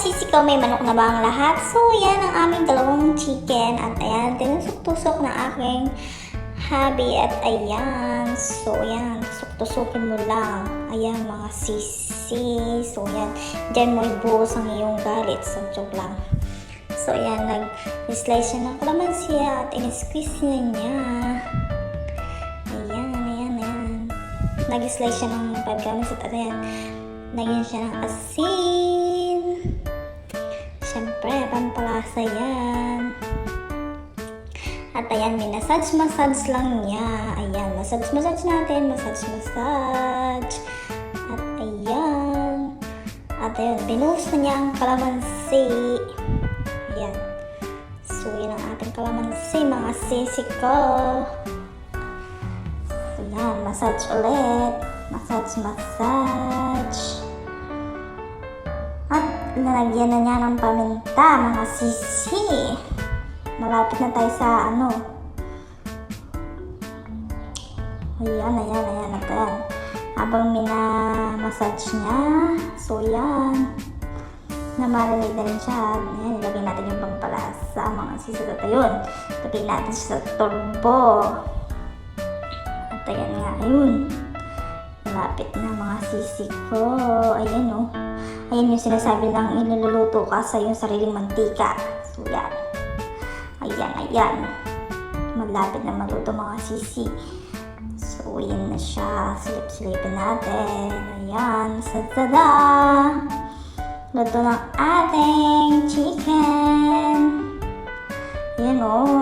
sisikaw, may manok na ba ang lahat? So, yan ang aming dalawang chicken. At ayan, tinusok-tusok na aking habi. At ayan, so yan, tusok-tusokin mo lang. Ayan, mga sisi. So, yan, dyan mo ibuhos ang iyong galit. So, joke lang. So, ayan, nag-slice siya ng kalamansi at in-squeeze na niya. Ayan, ayan, ayan. Nag-slice siya ng 5 grams at ayan, lagyan siya ng asin. Siyempre, pampalasa yan. At ayan, minasage-massage lang niya. Ayan, massage-massage natin. Massage-massage. At ayan. At ayan, binuhos na niya ang kalamansi. Ayan. So, yun ang ating kalamansi, mga sisi ko. So, yan, massage ulit. Massage, massage. Nalagyan na niya ng paminta, mga sisi. Malapit na tayo sa ano. Ayan, ayan, ayan, ayan. Habang mina-massage niya, so yan. Namarinig na rin siya. Ayan, ilagay natin yung pampalasa, mga sisi at ayun. Ilagay natin siya sa turbo. At ayan nga, ayun. Malapit na mga sisi ko. Ayan. Oh. Ayan yung sinasabi ng iniluluto ka sa iyong sariling mantika. So yan. Ayan, ayan. Malapit na maluto mga sisi. So, yan na siya. Silip-silipin natin. Ayan. Sada! Luto ng ating chicken. Ayan o. Oh.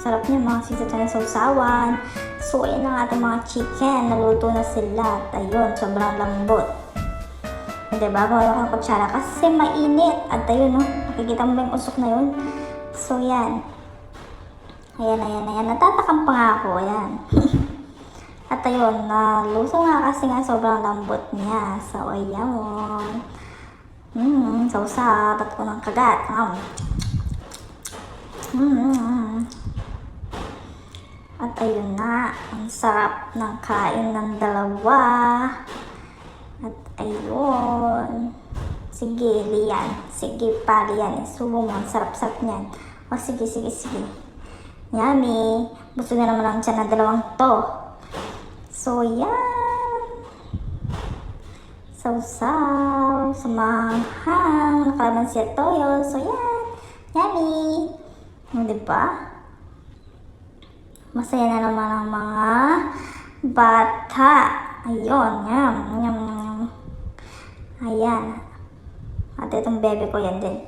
Sarap niya mga sisi sa sausawan. So, ayan ang ating mga chicken. Naluto na sila. At ayun, sobrang lambot. Hindi ba? Gawa kang kutsara kasi mainit. At ayun, no? Nakikita mo ba yung usok na yun? So, yan. Ayan, ayan, ayan. Natatakam pa nga ako. Ayan. At ayun, naluso nga kasi nga sobrang lambot niya. So, ayan. Mmm, sausa. Tat ko ng kagat. Mmm. At ayun na. Ang sarap ng kain ng dalawa. At ayun. Sige, Lian. Sige pa, Lian. Isubo mo. Sarap-sarap niyan. O, sige, sige, sige. Yummy. Gusto na naman ang tiyan ng dalawang to. So, yan. Sausaw. Sumanghang. Nakalaman siya toyo. So, yan. Yummy. O, diba? Masaya na naman ang mga bata. Ayun, yum. Ayan. At itong bebe ko yan din.